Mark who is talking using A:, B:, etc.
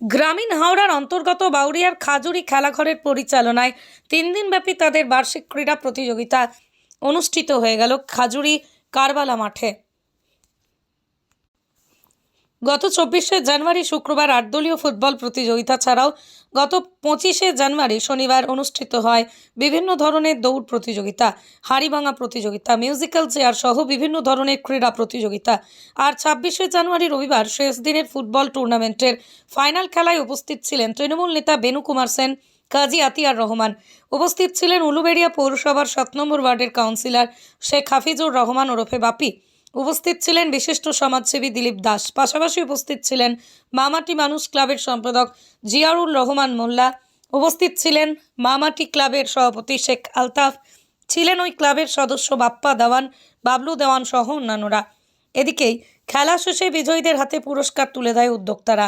A: গ্রামীণ হাওড়ার অন্তর্গত বাউরিয়ার খাজুরি খেলাঘরের পরিচালনায় তিন দিনব্যাপী তাদের বার্ষিক ক্রীড়া প্রতিযোগিতা অনুষ্ঠিত হয়ে গেল খাজুরি কারবালা মাঠে। গত চব্বিশে জানুয়ারি শুক্রবার আটদলীয় ফুটবল প্রতিযোগিতা ছাড়াও গত পঁচিশে জানুয়ারি শনিবার অনুষ্ঠিত হয় বিভিন্ন ধরনের দৌড় প্রতিযোগিতা, হাড়িভাঙা প্রতিযোগিতা, মিউজিক্যাল চেয়ার সহ বিভিন্ন ধরনের ক্রীড়া প্রতিযোগিতা। আর ছাব্বিশে জানুয়ারি রবিবার শেষ দিনের ফুটবল টুর্নামেন্টের ফাইনাল খেলায় উপস্থিত ছিলেন তৃণমূল নেতা বেনু কুমার সেন, কাজী আতিয়ার রহমান। উপস্থিত ছিলেন উলুবেড়িয়া পৌরসভার সাত নম্বর ওয়ার্ডের কাউন্সিলর শেখ হাফিজুর রহমান ওরফে বাপি। উপস্থিত ছিলেন বিশিষ্ট সমাজসেবী দিলীপ দাস। পাশাপাশি উপস্থিত ছিলেন মামাটি মানুষ ক্লাবের সম্পাদক জিয়ারুল রহমান মোল্লা। উপস্থিত ছিলেন মামাটি ক্লাবের সভাপতি শেখ আলতাফ। ছিলেন ওই ক্লাবের সদস্য বাপ্পা দেওয়ান, বাবলু দেওয়ান সহ অন্যান্যরা। এদিকেই খেলা শেষে বিজয়ীদের হাতে পুরস্কার তুলে দেয় উদ্যোক্তারা।